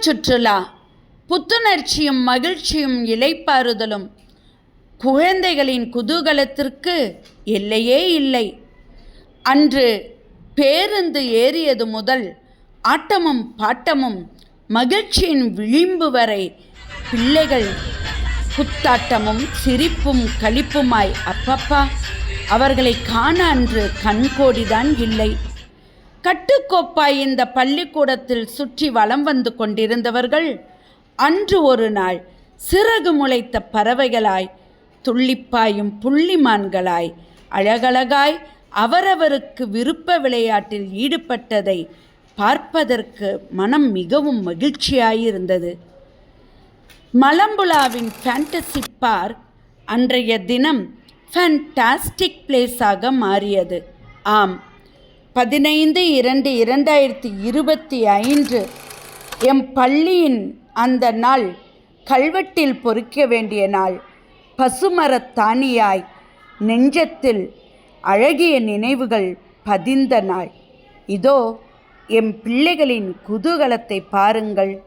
சுற்றுலா. புத்துணர்ச்சியும் மகிழ்ச்சியும் இலைப்பாறுதலும். குழந்தைகளின் குதூகலத்திற்கு எல்லையே இல்லை. அன்று பேருந்து ஏறியது முதல் ஆட்டமும் பாட்டமும் மகிழ்ச்சியின் விளிம்பு வரை பிள்ளைகள் குத்தாட்டமும் சிரிப்பும் களிப்புமாய் அப்பப்பா. அவர்களை காண அன்று கண்கோடிதான் இல்லை. கட்டுக்கோப்பாய் இந்த பள்ளிக்கூடத்தில் சுற்றி வலம் வந்து கொண்டிருந்தவர்கள் அன்று ஒரு நாள் சிறகு முளைத்த பறவைகளாய் துள்ளிப்பாயும் புள்ளிமான்களாய் அழகழகாய் அவரவருக்கு விருப்ப விளையாட்டில் ஈடுபட்டதை பார்ப்பதற்கு மனம் மிகவும் மகிழ்ச்சியாயிருந்தது. மலம்புலாவின் ஃபேண்டசி பார்க் அன்றைய தினம் ஃபேண்டாஸ்டிக் பிளேஸாக மாறியது. ஆம் பதினைந்து இரண்டு இரண்டாயிரத்தி இருபத்தி ஐந்து. எம் பள்ளியின் அந்த நாள் கல்வெட்டில் பொறிக்க வேண்டிய நாள். பசுமரத்தானியாய் நெஞ்சத்தில் அழகிய நினைவுகள் பதிந்த நாள். இதோ எம் பிள்ளைகளின் குதூகலத்தை பாருங்கள்.